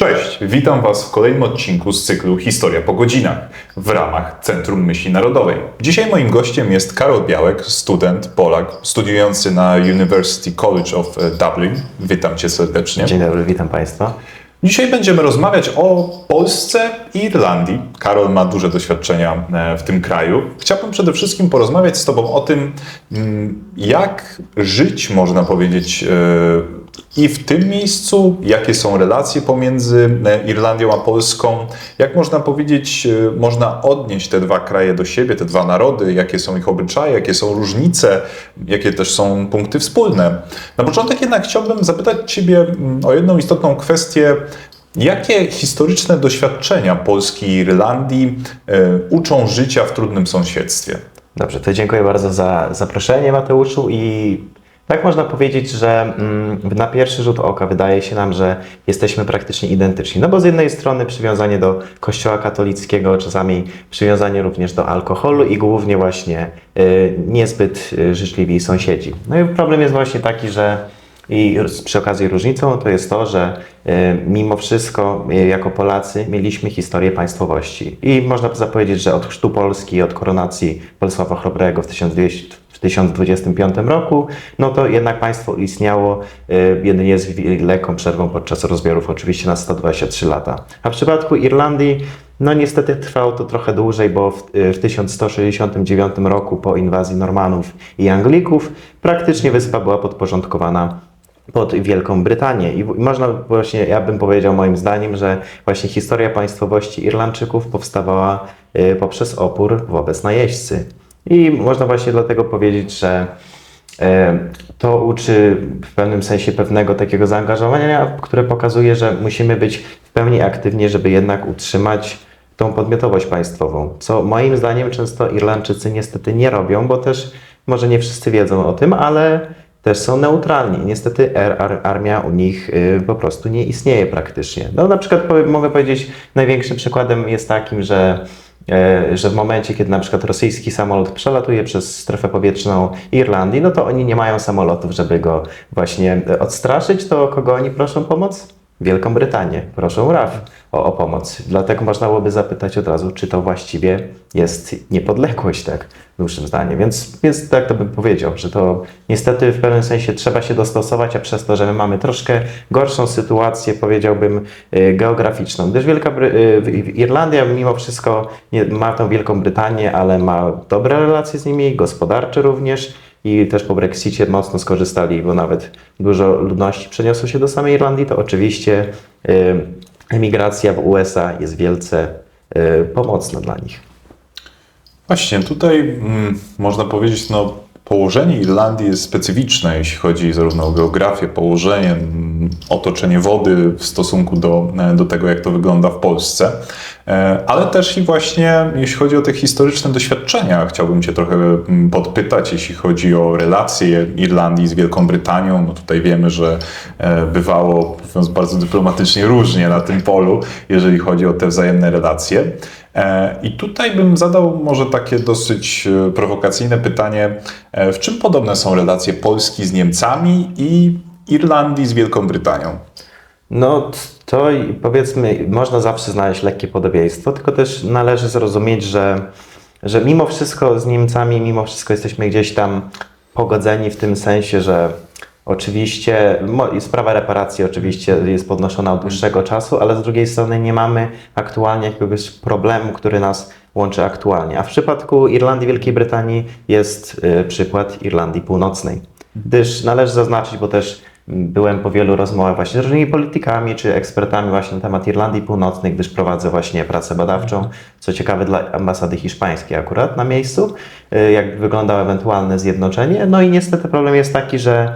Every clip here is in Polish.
Cześć, witam Was w kolejnym odcinku z cyklu Historia po godzinach w ramach Centrum Myśli Narodowej. Dzisiaj moim gościem jest Karol Białek, student, Polak, studiujący na University College of e, Dublin. Witam Cię serdecznie. Dzień dobry, witam Państwa. Dzisiaj będziemy rozmawiać o Polsce i Irlandii. Karol ma duże doświadczenia e, w tym kraju. Chciałbym przede wszystkim porozmawiać z Tobą o tym, mm, jak żyć, można powiedzieć, e, i w tym miejscu, jakie są relacje pomiędzy e, Irlandią a Polską, jak można powiedzieć, można odnieść te dwa kraje do siebie, te dwa narody, jakie są ich obyczaje, jakie są różnice, jakie też są punkty wspólne. Na początek jednak chciałbym zapytać Ciebie mm, o jedną istotną kwestię, Jakie historyczne doświadczenia Polski i Irlandii e, uczą życia w trudnym sąsiedztwie? Dobrze, to dziękuję bardzo za zaproszenie Mateuszu i tak można powiedzieć, że mm, na pierwszy rzut oka wydaje się nam, że jesteśmy praktycznie identyczni. No bo z jednej strony przywiązanie do kościoła katolickiego, czasami przywiązanie również do alkoholu i głównie właśnie y, niezbyt y, życzliwi sąsiedzi. No i problem jest właśnie taki, że i przy okazji różnicą to jest to, że y, mimo wszystko jako Polacy mieliśmy historię państwowości. I można zapowiedzieć, że od chrztu Polski, od koronacji Bolesława Chrobrego w 1200 w 1025 roku, no to jednak państwo istniało y, jedynie z lekką przerwą podczas rozbiorów, oczywiście na 123 lata. A w przypadku Irlandii, no niestety trwało to trochę dłużej, bo w, w 1169 roku po inwazji Normanów i Anglików praktycznie wyspa była podporządkowana pod Wielką Brytanię. I można właśnie, ja bym powiedział moim zdaniem, że właśnie historia państwowości Irlandczyków powstawała y, poprzez opór wobec najeźdźcy. I można właśnie dlatego powiedzieć, że y, to uczy w pewnym sensie pewnego takiego zaangażowania, które pokazuje, że musimy być w pełni aktywni, żeby jednak utrzymać tą podmiotowość państwową, co moim zdaniem często Irlandczycy niestety nie robią, bo też może nie wszyscy wiedzą o tym, ale też są neutralni. Niestety ar armia u nich y, po prostu nie istnieje praktycznie. No na przykład mogę powiedzieć, największym przykładem jest takim, że e, że w momencie, kiedy na przykład rosyjski samolot przelatuje przez strefę powietrzną Irlandii, no to oni nie mają samolotów, żeby go właśnie odstraszyć, to kogo oni proszą pomoc? Wielką Brytanię, proszą RAF o, o, pomoc. Dlatego można byłoby zapytać od razu, czy to właściwie jest niepodległość, tak, dłuższym zdaniem. Więc, więc tak to bym powiedział, że to niestety w pewnym sensie trzeba się dostosować, a przez to, że my mamy troszkę gorszą sytuację, powiedziałbym, y, geograficzną. Gdyż Wielka Bry y, Irlandia mimo wszystko nie, ma tą Wielką Brytanię, ale ma dobre relacje z nimi, gospodarcze również i też po Brexicie mocno skorzystali, bo nawet dużo ludności przeniosło się do samej Irlandii, to oczywiście y, emigracja w USA jest wielce y, pomocna dla nich. Właśnie, tutaj mm, można powiedzieć, no, położenie Irlandii jest specyficzne, jeśli chodzi zarówno o geografię, położenie, otoczenie wody w stosunku do, e, do tego, jak to wygląda w Polsce. E, ale też i właśnie, jeśli chodzi o te historyczne doświadczenia, chciałbym Cię trochę mm, podpytać, jeśli chodzi o relacje Irlandii z Wielką Brytanią. No tutaj wiemy, że e, bywało, mówiąc bardzo dyplomatycznie, różnie na tym polu, jeżeli chodzi o te wzajemne relacje. E, I tutaj bym zadał może takie dosyć prowokacyjne pytanie, w czym podobne są relacje Polski z Niemcami i Irlandii z Wielką Brytanią? No to powiedzmy, można zawsze znaleźć lekkie podobieństwo, tylko też należy zrozumieć, że, że mimo wszystko z Niemcami, mimo wszystko jesteśmy gdzieś tam pogodzeni w tym sensie, że oczywiście sprawa reparacji oczywiście jest podnoszona od dłuższego czasu, ale z drugiej strony nie mamy aktualnie jakiegoś problemu, który nas łączy aktualnie. A w przypadku Irlandii Wielkiej Brytanii jest y, przykład Irlandii Północnej. Gdyż należy zaznaczyć, bo też Byłem po wielu rozmowach właśnie z różnymi politykami czy ekspertami właśnie na temat Irlandii Północnej, gdyż prowadzę właśnie pracę badawczą, co ciekawe dla ambasady hiszpańskiej akurat na miejscu, y, jak wyglądało ewentualne zjednoczenie. No i niestety problem jest taki, że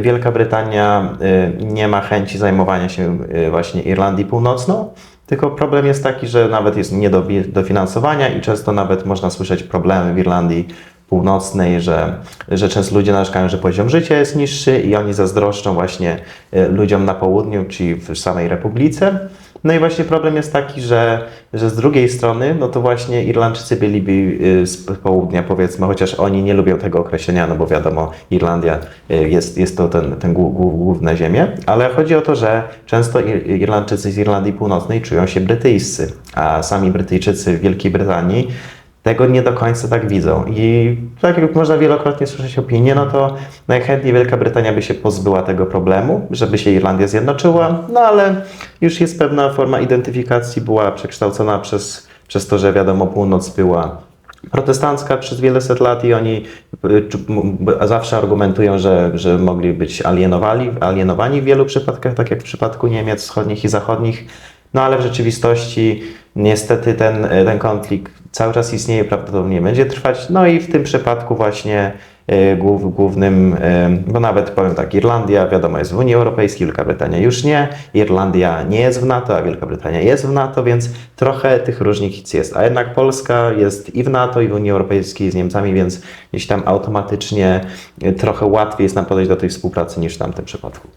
Wielka Brytania y, nie ma chęci zajmowania się właśnie Irlandii Północną, tylko problem jest taki, że nawet jest nie do dofinansowania i często nawet można słyszeć problemy w Irlandii północnej, że, że często ludzie narzekają, że poziom życia jest niższy i oni zazdroszczą właśnie e, ludziom na południu, czyli w samej Republice. No i właśnie problem jest taki, że, że z drugiej strony, no to właśnie Irlandczycy byliby y, z południa, powiedzmy, chociaż oni nie lubią tego określenia, no bo wiadomo, Irlandia y, jest, jest to ten, ten głó- głó- główne ziemie, ale chodzi o to, że często Ir- Irlandczycy z Irlandii Północnej czują się brytyjscy, a sami Brytyjczycy w Wielkiej Brytanii tego nie do końca tak widzą. I tak jak można wielokrotnie słyszeć opinie, no to najchętniej Wielka Brytania by się pozbyła tego problemu, żeby się Irlandia zjednoczyła, no ale już jest pewna forma identyfikacji, była przekształcona przez, przez to, że wiadomo, północ była protestancka przez wiele set lat i oni y, zawsze argumentują, że, że mogli być alienowani, alienowani w wielu przypadkach, tak jak w przypadku Niemiec wschodnich i zachodnich. No ale w rzeczywistości niestety ten, ten konflikt cały czas istnieje, prawdopodobnie będzie trwać. No i w tym przypadku właśnie głów, głównym, y, bo nawet powiem tak, Irlandia wiadomo jest w Unii Europejskiej, Wielka Brytania już nie, Irlandia nie jest w NATO, a Wielka Brytania jest w NATO, więc trochę tych różnic jest. A jednak Polska jest i w NATO, i w Unii Europejskiej z Niemcami, więc gdzieś tam automatycznie trochę łatwiej jest nam podejść do tej współpracy niż w tamtym przypadku.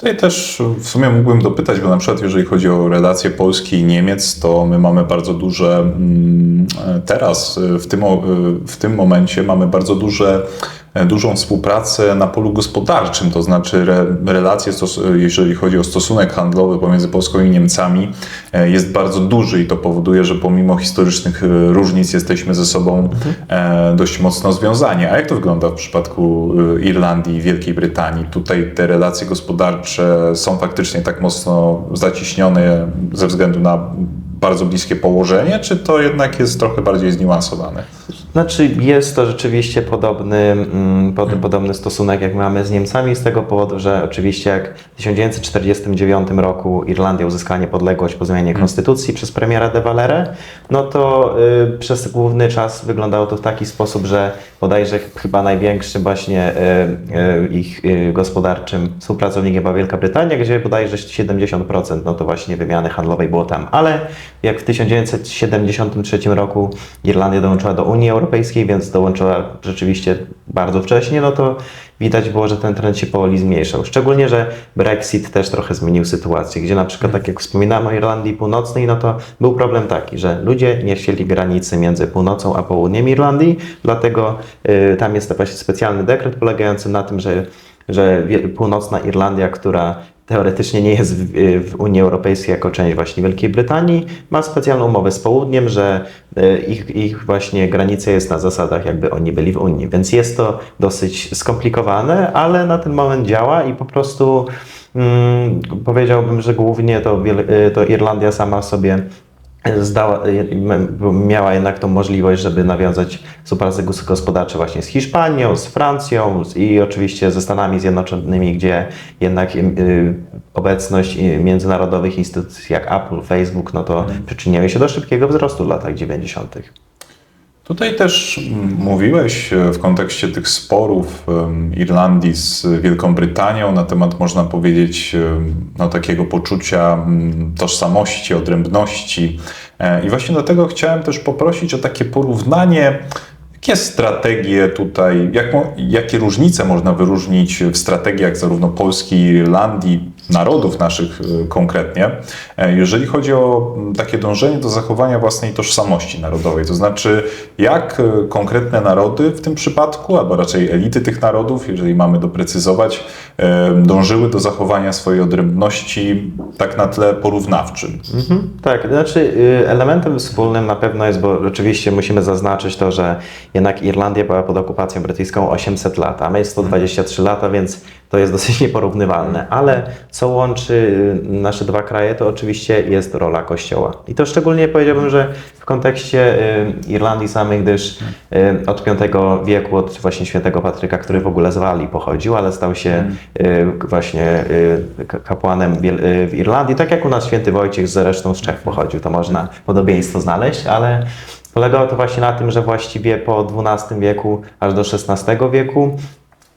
Tutaj też w sumie mógłbym dopytać, bo na przykład jeżeli chodzi o relacje Polski i Niemiec, to my mamy bardzo duże, mm, teraz w tym, o- w tym momencie mamy bardzo duże, dużą współpracę na polu gospodarczym, to znaczy re, relacje, jeżeli chodzi o stosunek handlowy pomiędzy Polską i Niemcami e, jest bardzo duży i to powoduje, że pomimo historycznych e, różnic jesteśmy ze sobą e, dość mocno związani. A jak to wygląda w przypadku e, Irlandii i Wielkiej Brytanii? Tutaj te relacje gospodarcze są faktycznie tak mocno zacieśnione ze względu na bardzo bliskie położenie, czy to jednak jest trochę bardziej zniuansowane? Znaczy jest to rzeczywiście podobny, mm, pod, podobny stosunek jak mamy z Niemcami z tego powodu, że oczywiście jak w 1949 roku Irlandia uzyskała niepodległość po zmianie konstytucji przez premiera de Valere, no to y, przez główny czas wyglądało to w taki sposób, że bodajże chyba największym właśnie y, y, ich y, gospodarczym współpracownikiem była Wielka Brytania, gdzie bodajże 70% no to właśnie wymiany handlowej było tam. Ale jak w 1973 roku Irlandia dołączyła do Unii Europejskiej, więc dołączyła rzeczywiście bardzo wcześnie, no to widać było, że ten trend się powoli zmniejszał. Szczególnie, że Brexit też trochę zmienił sytuację, gdzie na przykład, tak jak wspominałem o Irlandii Północnej, no to był problem taki, że ludzie nie chcieli granicy między północą a południem Irlandii, dlatego y, tam jest właśnie specjalny dekret polegający na tym, że że północna Irlandia, która teoretycznie nie jest w, w Unii Europejskiej jako część właśnie Wielkiej Brytanii, ma specjalną umowę z południem, że e, ich, ich właśnie granica jest na zasadach jakby oni byli w Unii. Więc jest to dosyć skomplikowane, ale na ten moment działa i po prostu mm, powiedziałbym, że głównie to, e, to Irlandia sama sobie zdała, miała jednak tą możliwość, żeby nawiązać współpracę gos- gospodarczą właśnie z Hiszpanią, z Francją i oczywiście ze Stanami Zjednoczonymi, gdzie jednak y, obecność y, międzynarodowych instytucji jak Apple, Facebook, no to przyczyniały się do szybkiego wzrostu w latach 90. Tutaj też mówiłeś e, w kontekście tych sporów em, Irlandii z Wielką Brytanią na temat, można powiedzieć, em, no, takiego poczucia tożsamości, odrębności. E, I właśnie dlatego chciałem też poprosić o takie porównanie. Jakie strategie tutaj, jak, jakie różnice można wyróżnić w strategiach zarówno Polski i Irlandii, narodów naszych e, konkretnie, e, jeżeli chodzi o m, takie dążenie do zachowania własnej tożsamości narodowej? To znaczy, jak e, konkretne narody w tym przypadku, albo raczej elity tych narodów, jeżeli mamy doprecyzować, e, dążyły do zachowania swojej odrębności tak na tle porównawczym? Mhm, tak, znaczy y, elementem wspólnym na pewno jest, bo oczywiście musimy zaznaczyć to, że jednak Irlandia była pod okupacją brytyjską 800 lat, a my 123 lata, więc to jest dosyć nieporównywalne. Ale co łączy y, nasze dwa kraje, to oczywiście jest rola Kościoła. I to szczególnie powiedziałbym, że w kontekście y, Irlandii samej, gdyż y, od V wieku, od właśnie świętego Patryka, który w ogóle z Walii pochodził, ale stał się y, właśnie ka- kapłanem w Irlandii, tak jak u nas święty Wojciech zresztą z Czech pochodził, to można podobieństwo znaleźć, ale polegało to właśnie na tym, że właściwie po XII wieku aż do XVI wieku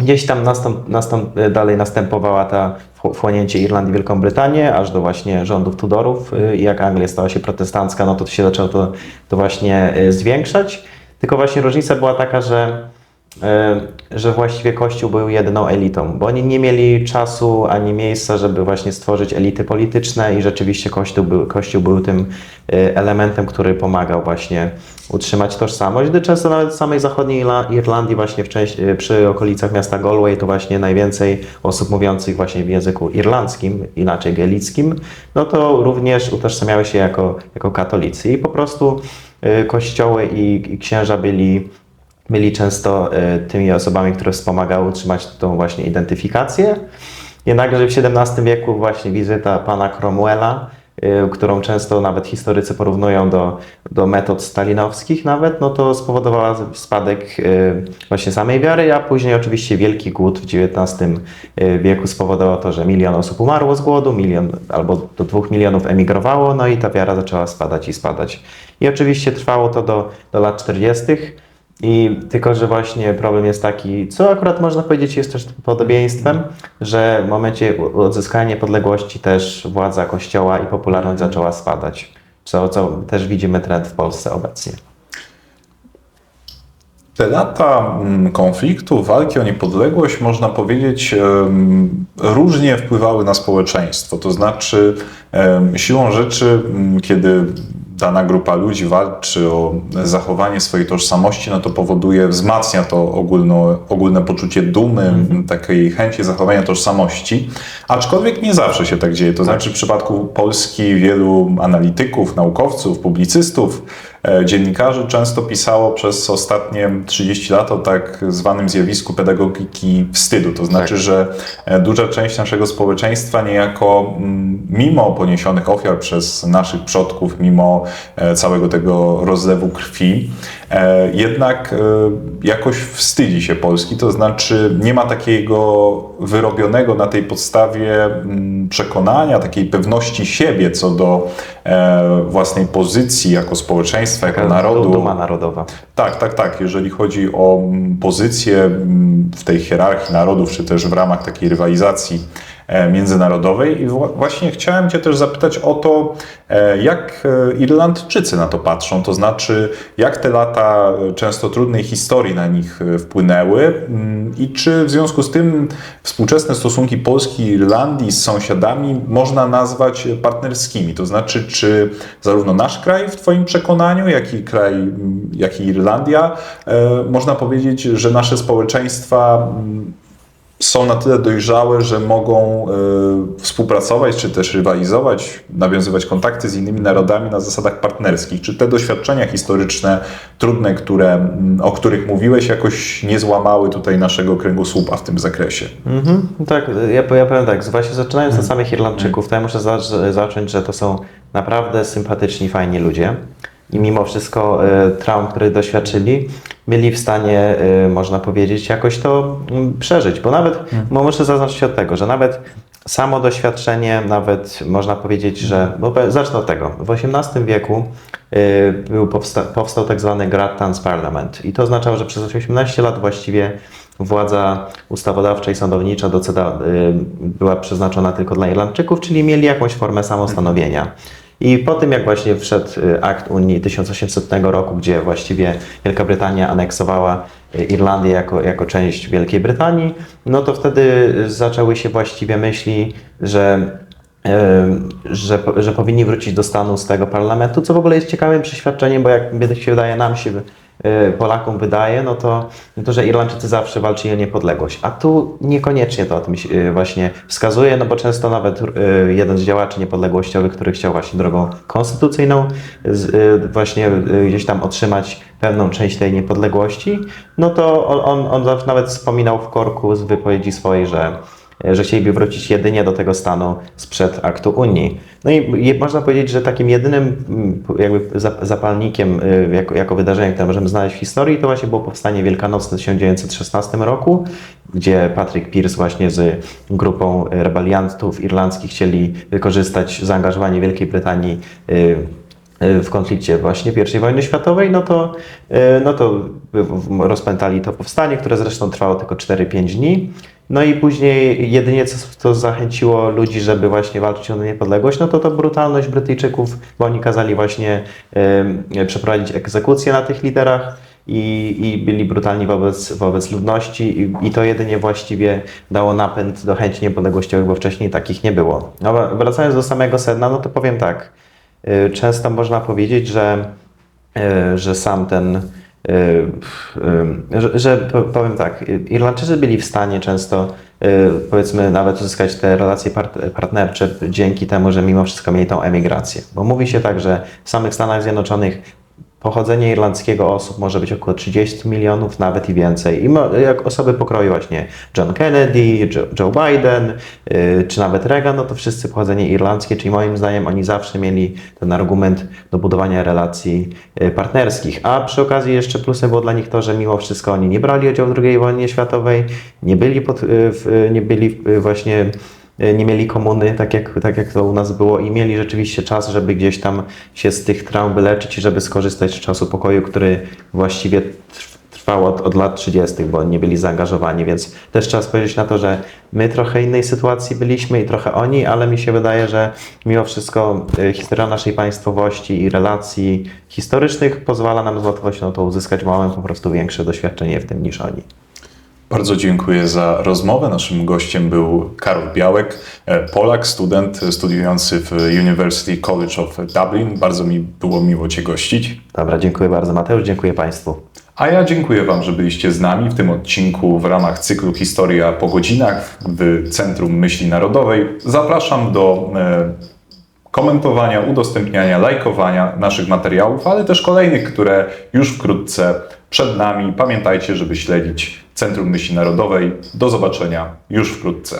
Gdzieś tam nastąp, nastąp, dalej następowała ta wch- wchłonięcie Irlandii Wielką Brytanię, aż do właśnie rządów Tudorów. y, I jak Anglia stała się protestancka, no to się zaczęło to, to właśnie y, zwiększać. Tylko właśnie różnica była taka, że e, że właściwie Kościół był jedyną elitą, bo oni nie mieli czasu ani miejsca, żeby właśnie stworzyć elity polityczne i rzeczywiście Kościół był, Kościół był tym e, elementem, który pomagał właśnie utrzymać tożsamość, gdy często nawet w samej zachodniej Irla- Irlandii, właśnie w części, e, przy okolicach miasta Galway, to właśnie najwięcej osób mówiących właśnie w języku irlandzkim, inaczej gaelickim, no to również utożsamiały się jako, jako katolicy i po prostu e, kościoły i, i księża byli byli często e, tymi osobami, które wspomagały utrzymać tą właśnie identyfikację. Jednakże w XVII wieku właśnie wizyta pana Cromwella, e, którą często nawet historycy porównują do, do metod stalinowskich nawet, no to spowodowała spadek e, właśnie samej wiary, a później oczywiście wielki głód w XIX wieku spowodował to, że milion osób umarło z głodu, milion albo do dwóch milionów emigrowało, no i ta wiara zaczęła spadać i spadać. I oczywiście trwało to do, do lat 40. I tylko, że właśnie problem jest taki, co akurat można powiedzieć jest też podobieństwem, że w momencie odzyskania niepodległości też władza kościoła i popularność zaczęła spadać, co, co też widzimy trend w Polsce obecnie. Te lata mm, konfliktu, walki o niepodległość, można powiedzieć, różnie wpływały na społeczeństwo. To znaczy, siłą rzeczy, mm, kiedy dana grupa ludzi walczy o zachowanie swojej tożsamości, no to powoduje, wzmacnia to ogólno, ogólne poczucie dumy, m, takiej chęci zachowania tożsamości. Aczkolwiek nie zawsze się tak dzieje. To znaczy, w przypadku Polski wielu analityków, naukowców, publicystów, dziennikarzy często pisało przez ostatnie 30 lat o tak zwanym zjawisku pedagogiki wstydu. To znaczy, że e, duża część naszego społeczeństwa niejako mm, mimo poniesionych ofiar przez naszych przodków, mimo e, całego tego rozlewu krwi, e, jednak e, jakoś wstydzi się Polski. To znaczy nie ma takiego wyrobionego na tej podstawie mm, przekonania, takiej pewności siebie co do e, własnej pozycji jako społeczeństwa, jako narodu. Duma narodowa. Tak, tak, tak. Jeżeli chodzi o mm, pozycję mm, w tej hierarchii narodów, czy też w ramach takiej rywalizacji międzynarodowej. I wła- właśnie chciałem Cię też zapytać o to, e, jak e, Irlandczycy na to patrzą, to znaczy, jak te lata e, często trudnej historii na nich e, wpłynęły? Mm, i czy w związku z tym współczesne stosunki Polski i Irlandii z sąsiadami można nazwać partnerskimi, to znaczy, czy zarówno nasz kraj w Twoim przekonaniu, jak i kraj, mm, jak i Irlandia, e, można powiedzieć, że nasze społeczeństwa mm, są na tyle dojrzałe, że mogą e, współpracować, czy też rywalizować, nawiązywać kontakty z innymi narodami na zasadach partnerskich. Czy te doświadczenia historyczne, trudne, które, mm, o których mówiłeś, jakoś nie złamały tutaj naszego kręgosłupa w tym zakresie? Mhm, tak, ja, ja powiem tak, właśnie zaczynając od samych Irlandczyków, to ja muszę za, zacząć, że to są naprawdę sympatyczni, fajni ludzie. I mimo wszystko e, traum, których doświadczyli, byli w stanie, e, można powiedzieć, jakoś to mm, przeżyć. Bo nawet, bo muszę zaznaczyć od tego, że nawet samo doświadczenie, nawet można powiedzieć, że, bo zacznę od tego, w XVIII wieku e, był powsta- powstał tak zwany Grattan's Parliament i to oznaczało, że przez 18 lat właściwie władza ustawodawcza i sądownicza doceda, była przeznaczona tylko dla Irlandczyków, czyli mieli jakąś formę samostanowienia. I po tym, jak właśnie wszedł y, akt Unii 1800 roku, gdzie właściwie Wielka Brytania aneksowała y, Irlandię jako, jako część Wielkiej Brytanii, no to wtedy y, zaczęły się właściwie myśli, że Em, że, że powinni wrócić do stanu z tego parlamentu, co w ogóle jest ciekawym przeświadczeniem, bo jak się wydaje, nam się, Polakom wydaje, no to, no to, że Irlandczycy zawsze walczyli o niepodległość. A tu niekoniecznie to o tym e, właśnie wskazuje, no bo często nawet e, jeden z działaczy niepodległościowych, który chciał właśnie drogą konstytucyjną właśnie gdzieś tam otrzymać pewną część tej niepodległości, no to on, on, on nawet wspominał w korku z wypowiedzi swojej, że że chcieliby wrócić jedynie do tego stanu sprzed aktu Unii. No i można powiedzieć, że takim jedynym mm, jakby za- zapalnikiem y, jako, jako wydarzenie, które możemy znaleźć w historii, to właśnie było powstanie wielkanocne w 1916 roku, gdzie Patrick Pierce właśnie z grupą rebeliantów irlandzkich chcieli wykorzystać zaangażowanie Wielkiej Brytanii y, w konflikcie właśnie I wojny światowej, no to, no to rozpętali to powstanie, które zresztą trwało tylko 4-5 dni. No i później jedynie co, co zachęciło ludzi, żeby właśnie walczyć o niepodległość, no to to brutalność Brytyjczyków, bo oni kazali właśnie y, przeprowadzić egzekucję na tych liderach i, i byli brutalni wobec, wobec ludności i, i to jedynie właściwie dało napęd do chęci niepodległościowych, bo wcześniej takich nie było. No, wracając do samego sedna, no to powiem tak. Y, Często można powiedzieć, że, y, że sam ten, że, że po- powiem tak, Irlandczycy byli w stanie często, y, powiedzmy, nawet uzyskać te relacje part- partnercze dzięki temu, że mimo wszystko mieli tą emigrację. Bo mówi się tak, że w samych Stanach Zjednoczonych pochodzenie irlandzkiego osób może być około 30 milionów, nawet i więcej. I jak osoby pokroju właśnie John Kennedy, Joe, Biden, yy, czy nawet Reagan, no to wszyscy pochodzenie irlandzkie, czyli moim zdaniem oni zawsze mieli ten argument do budowania relacji yy, partnerskich. A przy okazji jeszcze plusem było dla nich to, że mimo wszystko oni nie brali udziału w II wojnie światowej, nie byli, pod, w, nie byli właśnie y, nie mieli komuny, tak jak, tak jak to u nas było, i mieli rzeczywiście czas, żeby gdzieś tam się z tych traum wyleczyć i żeby skorzystać z czasu pokoju, który właściwie trw- trwał od, od lat 30., bo nie byli zaangażowani, więc też trzeba spojrzeć na to, że my trochę innej sytuacji byliśmy i trochę oni, ale mi się wydaje, że mimo wszystko y, historia naszej państwowości i relacji historycznych pozwala nam z łatwością to uzyskać, mamy po prostu większe doświadczenie w tym niż oni. Bardzo dziękuję za rozmowę. Naszym gościem był Karol Białek, e, Polak, student studiujący w University College of Dublin. Bardzo mi było miło Cię gościć. Dobra, dziękuję bardzo Mateusz, dziękuję Państwu. A ja dziękuję Wam, że byliście z nami w tym odcinku w ramach cyklu Historia po godzinach w Centrum Myśli Narodowej. Zapraszam do e, komentowania, udostępniania, lajkowania naszych materiałów, ale też kolejnych, które już wkrótce przed nami. Pamiętajcie, żeby śledzić Centrum Myśli Narodowej. Do zobaczenia już wkrótce.